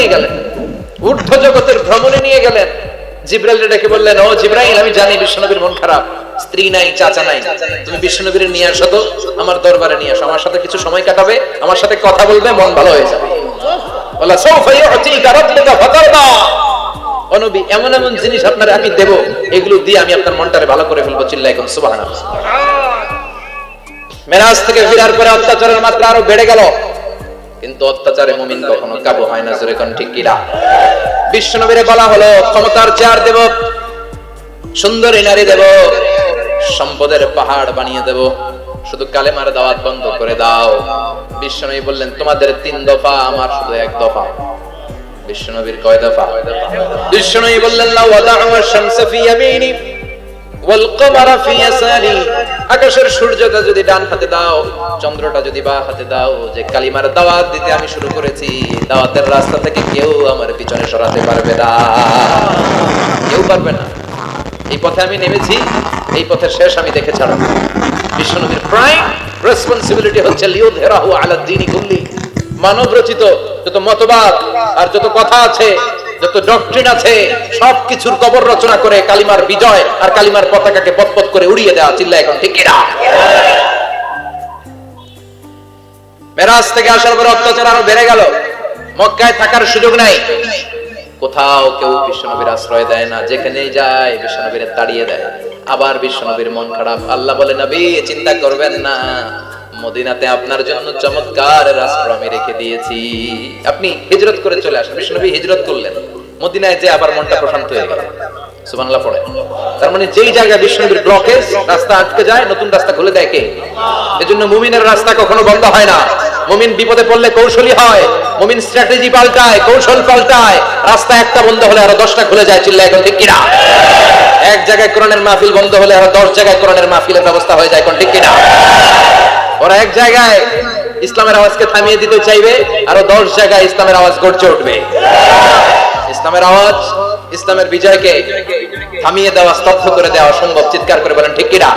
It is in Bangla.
নিয়ে গেলেন। ঊর্ধ্ব জগতের ভ্রমণে নিয়ে গেলেন। জিব্রাইল ডেকে বললেন, ও জিব্রাইল, আমি জানি বিশ্বনবীর মন খারাপ। স্ত্রী নাই, চাচা নাই। তুমি বিশ্বনবীর নিয়ে আসো তো, আমার দরবারে নিয়ে আসো। আমার সাথে কিছু সময় কাটাবে, আমার সাথে কথা বলবে, মন ভালো হয়ে যাবে। এমন এমন জিনিস আপনার এগুলো দিয়ে আমি আপনার মনটারে ভালো করে ফেলব চিল্লাই এখন মেরাজ থেকে ফিরার পরে অত্যাচারের মাত্রা আরও বেড়ে গেল। কিন্তু অত্যাচারে মুমিন কখনো কাবু হয় না, জোরে কোন ঠিক কিনা? বিশ্বনবীরে বলা হলো, ক্ষমতার চেয়ার দেব, সুন্দরী নারী দেব, সম্পদের পাহাড় বানিয়ে দেব, শুধু কালেমার দাওয়াত বন্ধ করে দাও। বিশ্বনবী বললেন, তোমাদের তিন দফা, আমার শুধু এক দফা। বিশ্বনবীর কয় দফা? বিশ্বনবী বললেন, লাউ ওয়াদা'u আশ-শামসা ফি ইয়ামিনি। আকাশের সূর্যটা যদি ডান হাতে দাও, চন্দ্রটা যদি বা হাতে দাও, যে কালিমার দাওয়াত দিতে আমি শুরু করেছি, দাওয়াতের রাস্তা থেকে কেউ আমার পিছনে সরাতে পারবে না। কেউ পারবে না। এই পথে আমি নেমেছি, এই পথের শেষ আমি দেখে ছাড়ব। বিশ্বনবীর প্রাইম রেসপন্সিবিলিটি হচ্ছে লিউযহিরাহু আলা মানব রচিত যত মতবাদ আর যত কথা আছে যত ডক্ট্রিন আছে, সবকিছুর কবর রচনা করে কালিমার বিজয় আর কালিমার পতাকাকে পতপত করে উড়িয়ে দেওয়া চিল্লা এখন, ঠিক মেরাজ থেকে আসার পরে অত্যাচার আরও বেড়ে গেল। মক্কায় থাকার সুযোগ নাই। কোথাও কেউ বিশ্বনবীর আশ্রয় দেয় না, যেখানেই যায় বিশ্বনবীর তাড়িয়ে দেয়। আবার বিশ্বনবীর মন খারাপ। আল্লাহ বলে, নবী, চিন্তা করবেন না। মদিনাতে আপনার জন্য চমৎকার রাষ্ট্র আমি রেখে দিয়েছি। আপনি হিজরত করে চলে আসেন। বিশ্বনবী হিজরত করলেন। মদিনায় যে আবার মনটা প্রশান্ত হয়ে গেল। পড়ে। তার মানে যেই জায়গায় বিশ্বনবীর ব্লকেজ রাস্তা আটকে যায়, নতুন রাস্তা খুলে দেয় কে? এজন্য মুমিনের রাস্তা কখনো বন্ধ হয় না। মুমিন বিপদে পড়লে কৌশলী হয়। মুমিন স্ট্র্যাটেজি পাল্টায়, কৌশল পাল্টায়। রাস্তা একটা বন্ধ হলে আরও দশটা খুলে যায় চিল্লা এখন ঠিক কিনা? এক জায়গায় কোরআনের মাহফিল বন্ধ হলে আরও দশ জায়গায় কোরআনের মাহফিলের ব্যবস্থা হয়ে যায়, এখন ঠিক কিনা? ওরা এক জায়গায় ইসলামের আওয়াজকে থামিয়ে দিতে চাইবে, আরও দশ জায়গায় ইসলামের আওয়াজ গড়ছে উঠবে। ইসলামের আওয়াজ, ইসলামের বিজয়কে থামিয়ে দেওয়া, স্তব্ধ করে দেওয়া সম্ভব চিৎকার করে বলেন, ঠিক কিনা